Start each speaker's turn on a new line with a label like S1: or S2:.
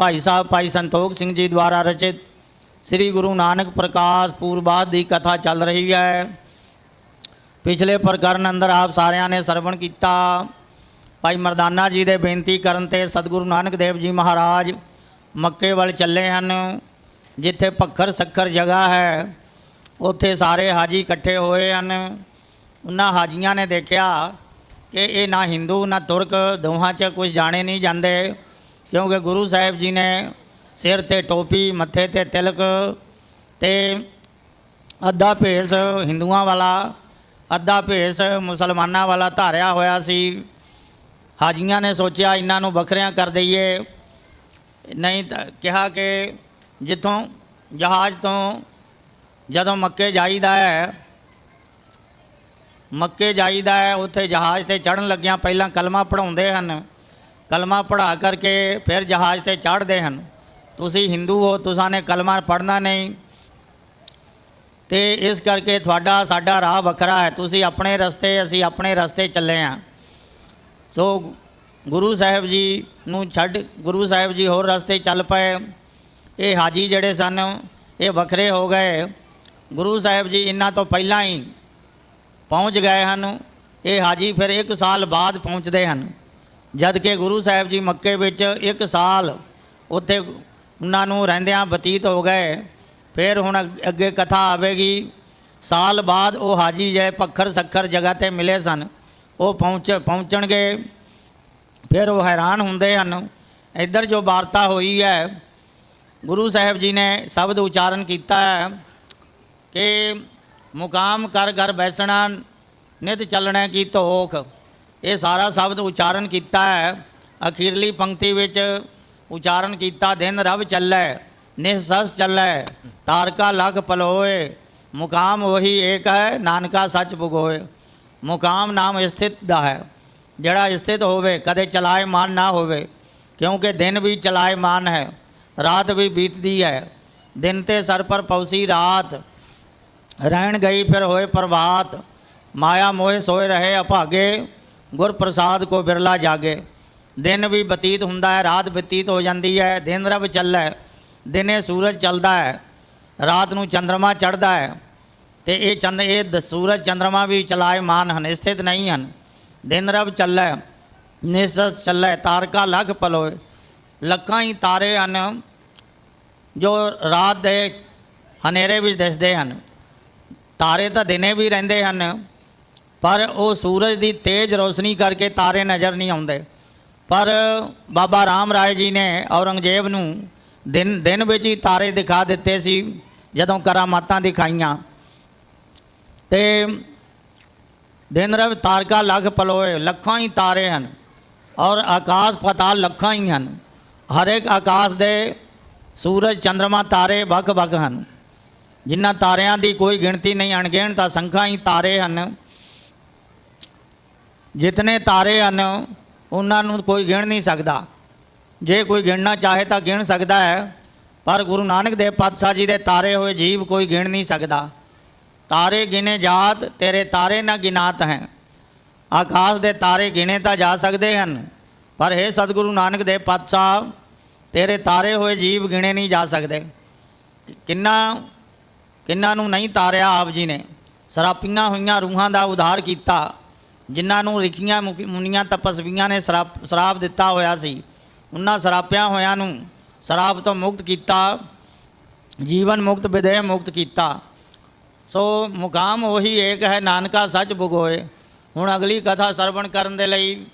S1: ਭਾਈ ਸਾਹਿਬ, ਭਾਈ ਸੰਤੋਖ ਸਿੰਘ ਜੀ ਦੁਆਰਾ ਰਚਿਤ ਸ੍ਰੀ ਗੁਰੂ ਨਾਨਕ ਪ੍ਰਕਾਸ਼ ਪੂਰਬਾਦ ਦੀ ਕਥਾ ਚੱਲ ਰਹੀ ਹੈ। ਪਿਛਲੇ ਪ੍ਰਕਰਨ ਅੰਦਰ ਆਪ ਸਾਰਿਆਂ ਨੇ ਸਰਵਣ ਕੀਤਾ। ਭਾਈ ਮਰਦਾਨਾ ਜੀ ਦੇ ਬੇਨਤੀ ਕਰਨ ਤੇ ਸਤਿਗੁਰੂ ਨਾਨਕ ਦੇਵ ਜੀ ਮਹਾਰਾਜ ਮੱਕੇ ਵੱਲ ਚੱਲੇ ਹਨ, ਜਿੱਥੇ ਪੱਖਰ ਸੱਖਰ ਜਗ੍ਹਾ ਹੈ। ਉੱਥੇ ਸਾਰੇ ਹਾਜੀ ਇਕੱਠੇ ਹੋਏ ਹਨ। ਉਹਨਾਂ ਹਾਜੀਆਂ ਨੇ ਦੇਖਿਆ ਕਿ ਇਹ ਨਾ ਹਿੰਦੂ, ਨਾ ਤੁਰਕ, ਦੋਹਾਂ 'ਚ ਕੁਝ ਜਾਣੇ ਨਹੀਂ ਜਾਂਦੇ। ਕਿਉਂਕਿ ਗੁਰੂ ਸਾਹਿਬ ਜੀ ਨੇ ਸਿਰ ਤੇ ਟੋਪੀ, ਮੱਥੇ ਤੇ ਤਿਲਕ ਤੇ ਅੱਧਾ ਭੇਸ ਹਿੰਦੂਆਂ ਵਾਲਾ, ਅੱਧਾ ਭੇਸ ਮੁਸਲਮਾਨਾਂ ਵਾਲਾ ਧਾਰਿਆ ਹੋਇਆ ਸੀ। ਹਾਜੀਆਂ ਨੇ ਸੋਚਿਆ ਇਹਨਾਂ ਨੂੰ ਵੱਖਰਿਆਂ ਕਰ ਦਈਏ। ਨਹੀਂ ਤਾਂ ਕਿਹਾ ਕਿ ਜਿੱਥੋਂ ਜਹਾਜ਼ ਤੋਂ ਜਦੋਂ ਮੱਕੇ ਜਾਈਦਾ ਹੈ, ਮੱਕੇ ਜਾਈਦਾ ਹੈ, ਉੱਥੇ ਜਹਾਜ਼ ਤੇ ਚੜਨ ਲੱਗਿਆਂ ਪਹਿਲਾਂ ਕਲਮਾ ਪੜਾਉਂਦੇ ਹਨ। ਕਲਮਾ ਪੜਾ ਕਰਕੇ ਫਿਰ ਜਹਾਜ਼ ਤੇ ਚੜ੍ਹਦੇ ਹਨ। ਤੁਸੀਂ ਹਿੰਦੂ ਹੋ, ਤੁਸਾਂ ਨੇ ਕਲਮਾ ਪੜਨਾ ਨਹੀਂ। ਤੇ ਇਸ ਕਰਕੇ ਤੁਹਾਡਾ, ਸਾਡਾ ਰਾਹ ਵੱਖਰਾ ਹੈ। ਤੁਸੀਂ ਆਪਣੇ ਰਸਤੇ, ਅਸੀਂ ਆਪਣੇ ਰਸਤੇ ਚੱਲੇ ਹਾਂ। ਸੋ ਗੁਰੂ ਸਾਹਿਬ ਜੀ ਨੂੰ ਛੱਡ ਗੁਰੂ ਸਾਹਿਬ ਜੀ ਹੋਰ ਰਸਤੇ ਚੱਲ ਪਏ। ਇਹ ਹਾਜੀ ਜਿਹੜੇ ਸਨ, ਇਹ ਵੱਖਰੇ ਹੋ ਗਏ। ਗੁਰੂ ਸਾਹਿਬ ਜੀ ਇਹਨਾਂ ਤੋਂ ਪਹਿਲਾਂ ਹੀ ਪਹੁੰਚ ਗਏ ਹਨ। ਇਹ ਹਾਜੀ ਫਿਰ ਇੱਕ ਸਾਲ ਬਾਅਦ ਪਹੁੰਚਦੇ ਹਨ। ਜਦ ਕਿ ਗੁਰੂ ਸਾਹਿਬ ਜੀ ਮੱਕੇ ਵਿੱਚ ਇੱਕ ਸਾਲ ਉੱਥੇ ਉਹਨਾਂ ਨੂੰ ਰਹਿੰਦਿਆਂ ਬਤੀਤ ਹੋ ਗਏ। ਫਿਰ ਹੁਣ ਅੱਗ- ਅੱਗੇ ਕਥਾ ਆਵੇਗੀ। ਸਾਲ ਬਾਅਦ ਉਹ ਹਾਜੀ ਜਿਹੜੇ ਪੱਖਰ ਸੱਖਰ ਜਗ੍ਹਾ ਤੇ ਮਿਲੇ ਸਨ, ਉਹ ਪਹੁੰਚ, ਪਹੁੰਚਣਗੇ। ਫਿਰ ਉਹ ਹੈਰਾਨ ਹੁੰਦੇ ਹਨ, ਇੱਧਰ ਜੋ ਵਾਰਤਾ ਹੋਈ ਹੈ, ਗੁਰੂ ਸਾਹਿਬ ਜੀ ਨੇ ਸ਼ਬਦ ਉਚਾਰਨ ਕੀਤਾ ਹੈ ਕਿ ਮੁਕਾਮ ਕਰ ਘਰ ਬੈਸਣਾ, ਨਿਤ ਚੱਲਣਾ ਕੀ ਧੋਖ। ਇਹ ਸਾਰਾ ਸ਼ਬਦ ਉਚਾਰਨ ਕੀਤਾ ਹੈ। ਅਖੀਰਲੀ ਪੰਕਤੀ ਵਿੱਚ ਉਚਾਰਨ ਕੀਤਾ, ਦਿਨ ਰਵ ਚੱਲੈ ਨਿਸਸ ਚੱਲੈ, ਤਾਰਕਾ ਲਖ ਪਲੋਏ, ਮੁਕਾਮ ਉਹੀ ਏਕ ਹੈ, ਨਾਨਕਾ ਸੱਚ ਭੁਗੋਏ। ਮੁਕਾਮ ਨਾਮ ਸਥਿਤ ਦਾ ਹੈ। ਜਿਹੜਾ ਸਥਿਤ ਹੋਵੇ, ਕਦੇ ਚਲਾਇਮਾਨ ਨਾ ਹੋਵੇ, ਕਿਉਂਕਿ ਦਿਨ ਵੀ ਚਲਾਇਮਾਨ ਹੈ, ਰਾਤ ਵੀ ਬੀਤਦੀ ਹੈ। ਦਿਨ ਤੇ ਸਰ ਪਰ ਪੌਸੀ ਰਾਤ, ਰਹਿਣ ਗਈ ਫਿਰ ਹੋਏ ਪ੍ਰਭਾਤ, ਮਾਇਆ ਮੋਹ ਸੋਏ ਰਹੇ ਅਭਾਗੇ ਗੁਰ ਪ੍ਰਸਾਦ ਕੋ ਬਿਰਲਾ ਜਾਗੇ। ਦਿਨ ਵੀ ਬਤੀਤ ਹੁੰਦਾ ਹੈ, ਰਾਤ ਬਤੀਤ ਹੋ ਜਾਂਦੀ ਹੈ, ਦਿਨ ਰਵ ਚੱਲੈ, ਦਿਨੇ ਸੂਰਜ ਚੱਲਦਾ ਹੈ, ਰਾਤ ਨੂੰ ਚੰ드ਰਮਾ ਚੜ੍ਹਦਾ ਹੈ। ਤੇ ਇਹ ਚੰਦ, ਇਹ ਦ- ਸੂਰਜ ਚੰ드ਰਮਾ ਵੀ ਚਲਾਇਮਾਨ ਹਨ ਸਥਿਤ ਨਹੀਂ ਹਨ। ਦਿਨ ਰਵ ਚੱਲੈ ਨਿਸਸ ਚੱਲੈ, ਤਾਰਕਾ ਲਖ ਪਲੋਏ। ਲੱਖਾਂ ਹੀ ਤਾਰੇ ਹਨ, ਜੋ ਰਾਤ ਦੇ ਹਨੇਰੇ ਵਿੱਚ ਦਿਸਦੇ ਹਨ। ਤਾਰੇ ਤਾਂ ਦਿਨੇ ਵੀ ਰਹਿੰਦੇ ਹਨ ਪਰ ਉਹ ਸੂਰਜ ਦੀ ਤੇਜ਼ ਰੋਸ਼ਨੀ ਕਰਕੇ ਤਾਰੇ ਨਜ਼ਰ ਨਹੀਂ ਆਉਂਦੇ। ਪਰ ਬਾਬਾ ਰਾਮ ਰਾਏ ਜੀ ਨੇ ਔਰੰਗਜ਼ੇਬ ਨੂੰ ਦਿਨ ਦਿਨ ਵਿੱਚ ਹੀ ਤਾਰੇ ਦਿਖਾ ਦਿੱਤੇ ਸੀ, ਜਦੋਂ ਕਰਾਮਾਤਾਂ ਦਿਖਾਈਆਂ। ਤੇ ਦਿਨ ਰਵ ਤਾਰਕਾ ਲੱਖ ਪਲੋਏ, ਲੱਖਾਂ ਹੀ ਤਾਰੇ ਹਨ ਔਰ ਆਕਾਸ਼ ਪਤਾਲ ਲੱਖਾਂ ਹੀ ਹਨ। ਹਰ ਇੱਕ ਆਕਾਸ਼ ਦੇ ਸੂਰਜ ਚੰ드ਰਮਾ ਤਾਰੇ ਵੱਖ-ਵੱਖ ਹਨ। ਜਿਨ੍ਹਾਂ ਤਾਰਿਆਂ ਦੀ ਕੋਈ ਗਿਣਤੀ ਨਹੀਂ, ਅਣਗਿਣਤ ਤਾਂ ਸੰਖਾਂ ਹੀ ਤਾਰੇ ਹਨ। ਜਿਤਨੇ ਤਾਰੇ ਹਨ, ਉਹਨਾਂ ਨੂੰ ਕੋਈ ਗਿਣ ਨਹੀਂ ਸਕਦਾ। ਜੇ ਕੋਈ ਗਿਣਨਾ ਚਾਹੇ ਤਾਂ ਗਿਣ ਸਕਦਾ ਹੈ, ਪਰ ਗੁਰੂ ਨਾਨਕ ਦੇਵ ਪਾਤਸ਼ਾਹ ਜੀ ਦੇ ਤਾਰੇ ਹੋਏ ਜੀਵ ਕੋਈ ਗਿਣ ਨਹੀਂ ਸਕਦਾ। ਤਾਰੇ ਗਿਨੇ ਜਾਤ, ਤੇਰੇ ਤਾਰੇ ਨਾ ਗਿਨਾਤ ਹੈ। ਆਕਾਸ਼ ਦੇ ਤਾਰੇ ਗਿਣੇ ਤਾਂ ਜਾ ਸਕਦੇ ਹਨ, ਪਰ ਇਹ ਸਤਿਗੁਰੂ ਨਾਨਕ ਦੇਵ ਪਾਤਸ਼ਾਹ, ਤੇਰੇ ਤਾਰੇ ਹੋਏ ਜੀਵ ਗਿਣੇ ਨਹੀਂ ਜਾ ਸਕਦੇ। ਕਿੰਨਾ ਕਿੰਨਾ ਨੂੰ ਨਹੀਂ ਤਾਰਿਆ ਆਪ ਜੀ ਨੇ। ਸਰਾਪੀਆਂ ਹੋਈਆਂ ਰੂਹਾਂ ਦਾ ਉਧਾਰ ਕੀਤਾ। ਜਿਨ੍ਹਾਂ ਨੂੰ ਰਿਖੀਆਂ ਮੁਖੀ- ਮੁਨੀਆਂ ਤਪਸਵੀਆਂ ਨੇ ਸਰਾਪ ਸਰਾਪ ਦਿੱਤਾ ਹੋਇਆ ਸੀ, ਉਹਨਾਂ ਸਰਾਪਿਆਂ ਹੋਇਆਂ ਨੂੰ ਸਰਾਪ ਤੋਂ ਮੁਕਤ ਕੀਤਾ, ਜੀਵਨ ਮੁਕਤ, ਵਿਦੇਹ ਮੁਕਤ ਕੀਤਾ। ਸੋ ਮੁਕਾਮ ਉਹੀ ਏਕ ਹੈ, ਨਾਨਕਾ ਸੱਚ ਬੁਗੋਏ ਹੁਣ ਅਗਲੀ ਕਥਾ ਸਰਵਣ ਕਰਨ ਦੇ ਲਈ